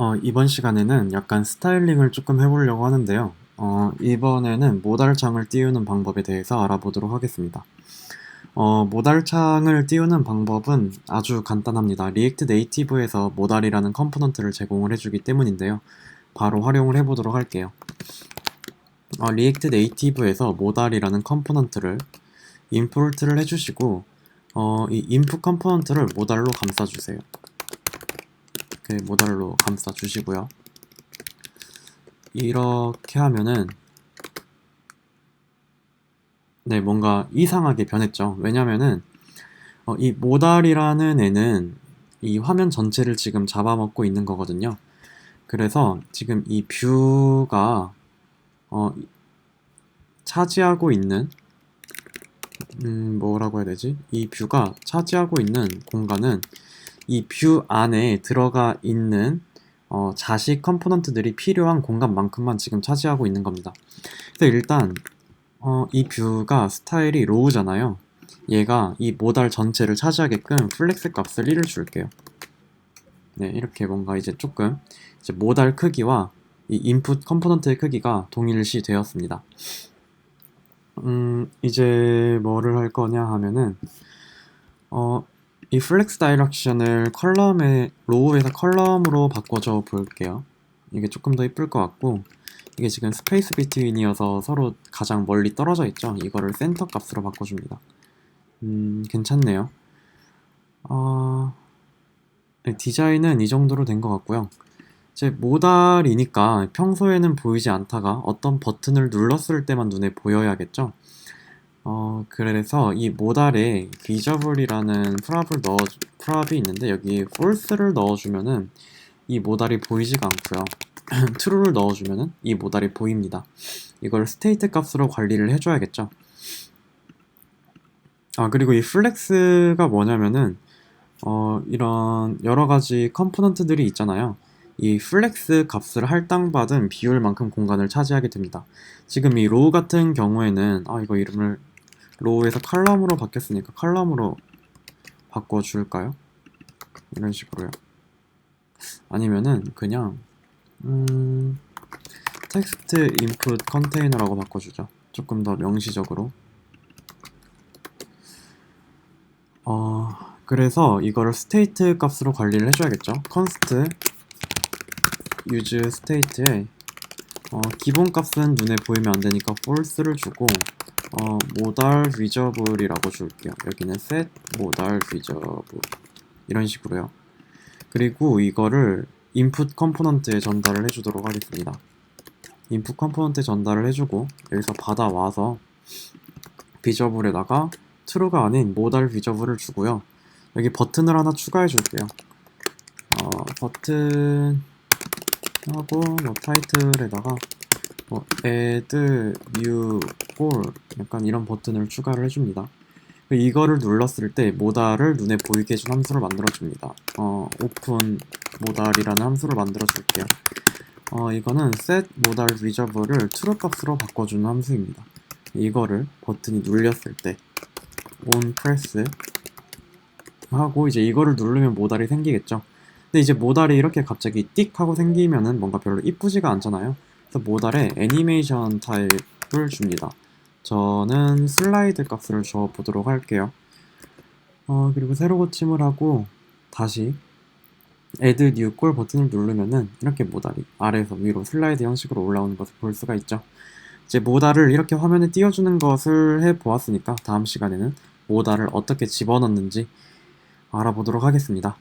어, 이번 시간에는 약간 스타일링을 조금 해보려고 하는데요. 어, 이번에는 모달창을 띄우는 방법에 대해서 알아보도록 하겠습니다. 어, 모달창을 띄우는 방법은 아주 간단합니다. 리액트 네이티브에서 모달이라는 컴포넌트를 제공을 해주기 때문인데요. 바로 활용을 해보도록 할게요. 어, 리액트 네이티브에서 모달이라는 컴포넌트를 임포트를 해주시고 어, 이 인풋 컴포넌트를 모달로 감싸주세요. 이렇게 모달로 감싸 주시고요. 이렇게 하면은 네 뭔가 이상하게 변했죠. 왜냐면은 어, 이 모달이라는 애는 이 화면 전체를 지금 잡아먹고 있는 거거든요. 그래서 지금 이 뷰가 어, 차지하고 있는 음, 뭐라고 해야 되지? 이 뷰가 차지하고 있는 공간은 이 뷰 안에 들어가 있는 어, 자식 컴포넌트들이 필요한 공간만큼만 지금 차지하고 있는 겁니다. 그래서 일단 어, 이 뷰가 스타일이 로우잖아요. 얘가 이 모달 전체를 차지하게끔 플렉스 값을 1을 줄게요. 네, 이렇게 뭔가 이제 조금 이제 모달 크기와 이 인풋 컴포넌트의 크기가 동일시 되었습니다. 음, 이제 뭐를 할 거냐 하면은 어, 이 플렉스 다이렉션을 컬럼에 로우에서 컬럼으로 바꿔줘 볼게요. 이게 조금 더 이쁠 것 같고 이게 지금 스페이스 비트윈이어서 서로 가장 멀리 떨어져 있죠. 이거를 센터 값으로 바꿔줍니다. 음, 괜찮네요. 어, 네, 디자인은 이 정도로 된 것 같고요. 이제 모달이니까 평소에는 보이지 않다가 어떤 버튼을 눌렀을 때만 눈에 보여야겠죠. 어, 그래서 이 모달에 visible이라는 프랍을 넣어 프랍이 있는데 여기 false를 넣어주면은 이 모달이 보이지가 않고요. true를 넣어주면은 이 모달이 보입니다. 이걸 state 값으로 관리를 해줘야겠죠. 아 그리고 이 flex가 뭐냐면은 어, 이런 여러 가지 컴포넌트들이 있잖아요. 이 플렉스 값을 할당받은 비율만큼 공간을 차지하게 됩니다. 지금 이 로우 같은 경우에는 아 이거 이름을 로우에서 칼럼으로 바뀌었으니까 칼럼으로 바꿔줄까요? 이런 식으로요. 아니면은 그냥 음, 텍스트 인풋 컨테이너라고 바꿔주죠. 조금 더 명시적으로. 어, 그래서 이거를 스테이트 값으로 관리를 해줘야겠죠. const use state에 어, 기본 값은 눈에 보이면 안 되니까 false를 주고 어, modal visible이라고 줄게요. 여기는 set modal visible 이런 식으로요. 그리고 이거를 input 컴포넌트에 전달을 해주도록 하겠습니다. input 컴포넌트에 전달을 해주고 여기서 받아와서 visible에다가 true가 아닌 modal visible을 주고요. 여기 버튼을 하나 추가해 줄게요. 어, 버튼 하고 뭐 타이틀에다가 뭐 add new goal 약간 이런 버튼을 추가를 해줍니다. 이거를 눌렀을 때 모달을 눈에 보이게 해준 함수를 만들어 줍니다. 어, open 모달이라는 함수를 만들어 줄게요. 어, 이거는 set modal visible을 true 값으로 바꿔주는 함수입니다. 이거를 버튼이 눌렸을 때 on press 하고 이제 이거를 누르면 모달이 생기겠죠. 근데 이제 모달이 이렇게 갑자기 띡 하고 생기면은 뭔가 별로 이쁘지가 않잖아요. 그래서 모달에 애니메이션 타입을 줍니다. 저는 슬라이드 값을 줘 보도록 할게요. 어, 그리고 새로 고침을 하고 다시 add new 꼴 버튼을 누르면은 이렇게 모달이 아래에서 위로 슬라이드 형식으로 올라오는 것을 볼 수가 있죠. 이제 모달을 이렇게 화면에 띄워주는 것을 해 보았으니까 다음 시간에는 모달을 어떻게 집어넣는지 알아보도록 하겠습니다.